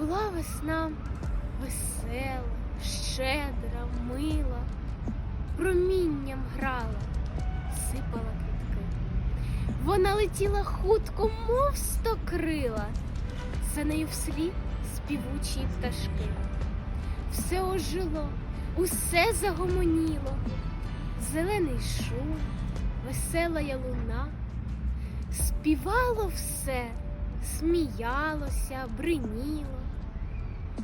Була весна весела, щедра, мила, промінням грала, сипала квітки. Вона летіла хутко, мов сто крила, за нею вслід співучі пташки. Все ожило, усе загомоніло, зелений шум, весела я луна, співало все, сміялося, бриніло,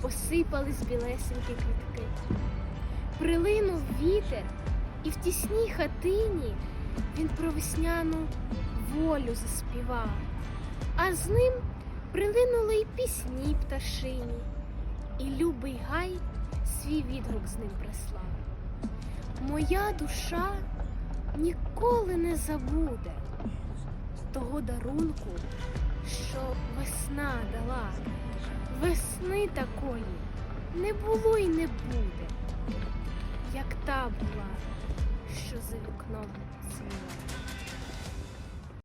посипались білесенькі квітки. Прилинув вітер, і в тісній хатині він про весняну волю заспівав, а з ним прилинули й пісні пташині, і любий гай свій відгук з ним прислав. Моя душа ніколи не забуде того дарунку, що весна дала. Весни такої не було й не буде, як та була, що за вікном цвіла.